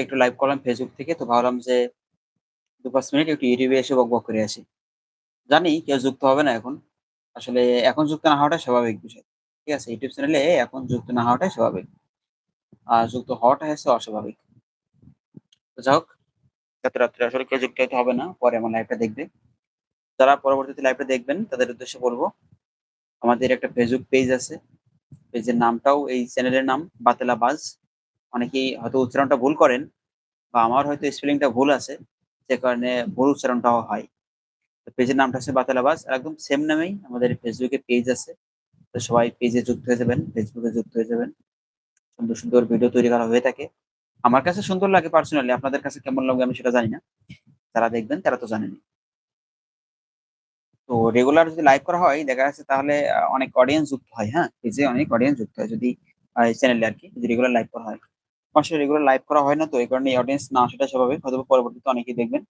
একটু লাইভ করলাম ফেসবুক থেকে, তো ভাবলাম যে দু পাঁচ মিনিট একটু ইউটিউবে এসে বক বক করে আসি। জানি কেউ যুক্ত হবে না এখন। আসলে এখন যুক্ত না হওয়াটাই স্বাভাবিক বিষয়। ঠিক আছে ইউটিউব চ্যানেলে এখন যুক্ত না হওয়াটাই স্বাভাবিক। আর যুক্ত হওয়াটা হচ্ছে অস্বাভাবিক। তো যাই হোক এত রাত্রে আসলে কেউ যুক্ত হতে হবে না, পরে আমার লাইভটা দেখবে। যারা পরবর্তীতে লাইভটা দেখবেন, তাদের উদ্দেশ্যে বলব, আমাদের একটা ফেসবুক পেজ আছে। পেজের নামটাও এই চ্যানেলের নাম, বাতেলা বাজ। অনেকেই হয়তো উচ্চারণটা ভুল করেন বা আমার হয়তো স্পেলিংটা ভুল আছে, যে কারণে ভুল উচ্চারণটাও হয়। তো পেজের নামটা হচ্ছে বাতেলা বাজ আর একদম সেম নামেই আমাদের ফেসবুকে পেজ আছে। তো সবাই পেজে যুক্ত হয়ে যাবেন ফেসবুকে যুক্ত হয়ে যাবেন। সুন্দর সুন্দর ভিডিও তৈরি করা হয়ে থাকে। আমার কাছে সুন্দর লাগে পার্সোনালি আপনাদের কাছে কেমন লাগবে আমি সেটা জানি না। যারা দেখবেন তারা তো জানেনি তো রেগুলার যদি লাইভ করা হয়, দেখা যাচ্ছে তাহলে অনেক অডিয়েন্স যুক্ত হয় হ্যাঁ? পেজে অনেক অডিয়েন্স যুক্ত হয় যদি চ্যানেলে আর কি, যদি রেগুলার লাইভ করা হয়। আসলে রেগুলার লাইভ করা হয় না তো, এই কারণে এই অডিয়েন্স না সেটা স্বাভাবিক। হয়তো পরবর্তীতে অনেকেই দেখবেন।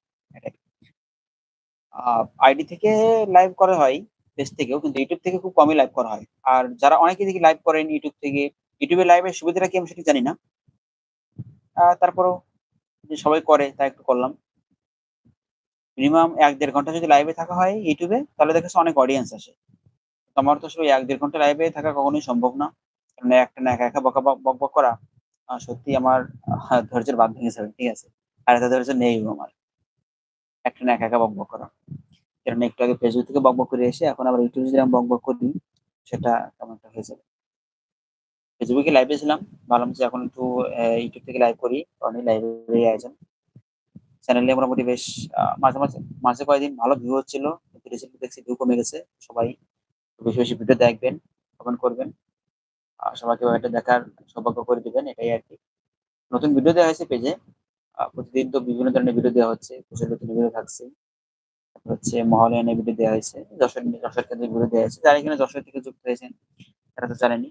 আইডি থেকে লাইভ করা হয় পেজ থেকেও, কিন্তু ইউটিউব থেকে খুব কমই লাইভ করা হয়। আর যারা অনেকে দেখি লাইভ করেন ইউটিউব থেকে ইউটিউবে লাইভের সুবিধাটা কি আমি সেটা জানি না। তারপরেও যে সবাই করে তাই একটু করলাম। মিনিমাম এক দেড় ঘণ্টা যদি লাইভে থাকা হয় ইউটিউবে তাহলে দেখেছে অনেক অডিয়েন্স আসে। আমার তো আসলে এক দেড় ঘণ্টা লাইভে থাকা কখনোই সম্ভব না। কারণ একটা না একা একা বকা বক বক করা সত্যি আমার ধৈর্যের বাদ ভেঙে যাবে ঠিক আছে? আর এত ধৈর্য নেই আমার। একটা না একা একা বক বক করা। কারণ একটু আগে ফেসবুক থেকে বক বক করে এসে এখন আবার ইউটিউবে যদি আমি বক করি, সেটা কেমন একটা হয়ে যাবে। ফেসবুকে লাইভে ছিলাম? ভাবলাম যে এখন একটু ইউটিউব থেকে লাইভ করি, কারণ এই লাইভে আয়োজন। চ্যানেলে মোটামুটি বেশ মাঝে মাঝে মাঝে কয়েকদিন ভালো ভিউ হচ্ছিল, কিন্তু রিসেন্টলি দেখছি ভিউ কমে গেছে। সবাই বেশি বেশি ভিডিও দেখবেন কমেন্ট করবেন। সবাইকে এটা দেখার সৌভাগ্য করে দিবেন, এটাই আর কি। নতুন ভিডিও দেওয়া হয়েছে পেজে প্রতিদিন তো বিভিন্ন ধরনের ভিডিও দেওয়া হচ্ছে নতুন ভিডিও থাকছে। হচ্ছে মহালয়ানের ভিডিও দেওয়া হয়েছে, যশোর যশোর কেন্দ্রের ভিডিও দেওয়া হয়েছে। যারা এখানে যশোর থেকে যুক্ত হয়েছেন, তারা তো জানেনি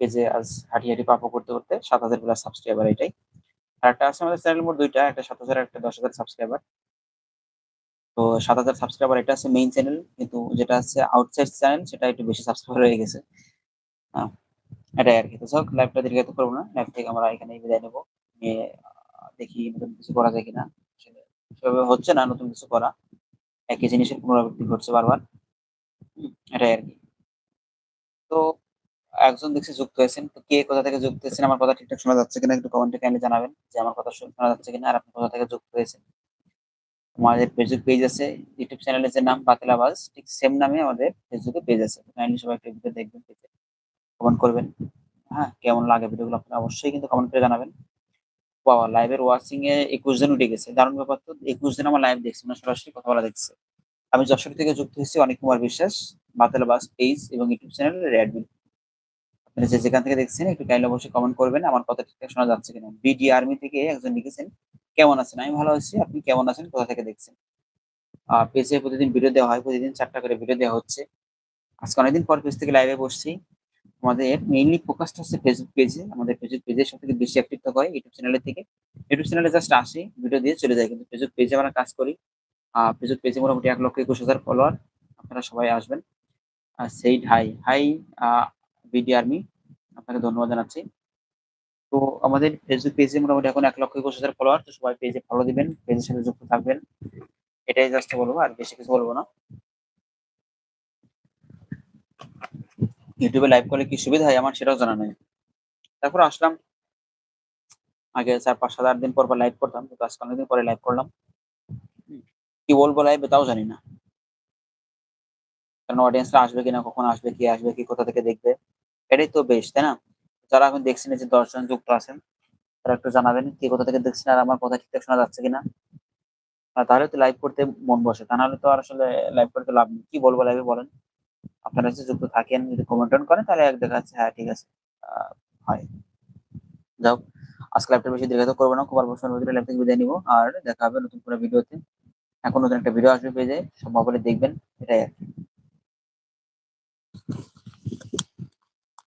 পেজে আজ হাঁটি হাঁটি পাপা করতে করতে সাত হাজার প্লাস সাবস্ক্রাইবার এটাই। আর একটা আছে আমাদের চ্যানেল মোট দুইটা, একটা সাত হাজার একটা দশ হাজার সাবস্ক্রাইবার তো সাত হাজার সাবস্ক্রাইবার এটা আছে মেইন চ্যানেল কিন্তু যেটা আছে আউটসাইড চ্যানেল সেটা একটু বেশি সাবস্ক্রাইবার হয়ে গেছে। হ্যাঁ এটাই আর কি তো সব লাইভটা দীর্ঘায়িত করব না। লাইভ থেকে আমরা এখানে বিদায় নেব। নিয়ে দেখি নতুন কিছু করা যায় কিনা। সেভাবে হচ্ছে না নতুন কিছু করা। একই জিনিসের পুনরাবৃত্তি ঘটছে বারবার। এটাই আর কি তো একজন দেখছি যুক্ত হয়েছেন। তো কে কোথা থেকে যুক্ত হয়েছেন? আমার কথা ঠিকঠাক শোনা যাচ্ছে কিনা? একটু কমেন্টে কাইন্ডলি জানাবেন যে আমার কথা শোনা যাচ্ছে কিনা আর আপনি কোথা থেকে যুক্ত হয়েছেন? আমাদের ফেসবুক পেজ আছে। ইউটিউব চ্যানেলের যে নাম বাতিল আওয়াজ, ঠিক সেম নামে আমাদের ফেসবুকে পেজ আছে। কাইন্ডলি সবাই ভিডিও দেখবেন পেজে কমেন্ট করবেন। হ্যাঁ কেমন লাগে ভিডিওগুলো আপনারা অবশ্যই কিন্তু কমেন্ট করে জানাবেন। বাবা লাইভের ওয়াচিং এ একুশ জন উঠে গেছে। দারুণ ব্যাপার তো, একুশ জন আমার লাইভ দেখছে মানে সরাসরি কথা বলা দেখছে। আমি যশোর থেকে যুক্ত হয়েছি অনেক কুমার বিশ্বাস, বাতিল বাস পেজ এবং ইউটিউব চ্যানেল রেডমি আপনারা যে যেখান থেকে দেখছেন, একটু কাইন্ডলি অবশ্যই কমেন্ট করবেন, আমার কথা ঠিকঠাক শোনা যাচ্ছে কিনা। বিডি আর্মি থেকে একজন লিখেছেন, কেমন আছেন? আমি ভালো আছি, আপনি কেমন আছেন? কোথা থেকে দেখছেন? পেজে প্রতিদিন ভিডিও দেওয়া হয়, প্রতিদিন চারটা করে ভিডিও দেওয়া হচ্ছে। আজকে অনেকদিন পর পেজ থেকে লাইভে বসছি। আমাদের মেইনলি ফোকাসটা হচ্ছে ফেসবুক পেজে আমাদের ফেসবুক পেজে সব থেকে বেশি অ্যাক্টিভ থাকা হয় ইউটিউব চ্যানেলের থেকে। ইউটিউব চ্যানেলে জাস্ট আসে ভিডিও দিয়ে চলে যায় কিন্তু ফেসবুক পেজে আমরা কাজ করি। আর ফেসবুক পেজে মোটামুটি এক লক্ষ একুশ হাজার ফলোয়ার আপনারা সবাই আসবেন। আর সেই হাই হাই বিডি আর্মি আপনাকে ধন্যবাদ জানাচ্ছি। তো আমাদের ফেসবুক পেজে মোটামুটি এখন এক লক্ষ একুশ হাজার ফলোয়ার তো সবাই পেজে ফলো দিবেন পেজের সাথে যুক্ত থাকবেন। এটাই জাস্ট বলব, আর বেশি কিছু বলব না। ইউটিউবে লাইভ করলে কি সুবিধা হয় আমার সেটাও জানা নেই। তারপর আসলাম। আগে চার, পাঁচ, সাত, আট দিন পর লাইভ করতাম, কিন্তু আজকে অনেকদিন পরে লাইভ করলাম। কি বলব লাইভে তাও জানি না। কারণ অডিয়েন্সরা আসবে কিনা, কখন আসবে, কি আসবে, কি কোথা থেকে দেখবে, এটাই তো বেশ, তাই না? যারা এখন দেখছেন যে দশজন যুক্ত আছেন, তারা একটু জানাবেন কি কোথা থেকে দেখছেন আর আমার কথা ঠিকঠাক শোনা যাচ্ছে কিনা। তাহলে তো লাইভ করতে মন বসে, তা নাহলে তো আর আসলে লাইভ করতে লাভ নেই। কি বলব লাইভে বলেন? আপনারা যদি যুক্ত থাকেন, যদি কমেন্ট করেন, তাহলে এক দেখা যাচ্ছে হ্যাঁ ঠিক আছে হয়। যাও আজকে ল্যাপটপ বেশি দীর্ঘায়িত করব না, খুব অল্প সময়ের ভিতরে থেকে বিদায় নিবো, আর দেখা হবে নতুন করে ভিডিওতে এখন নতুন একটা ভিডিও আসবে পেজে, সম্ভব হলে দেখবেন, এটাই আর কি।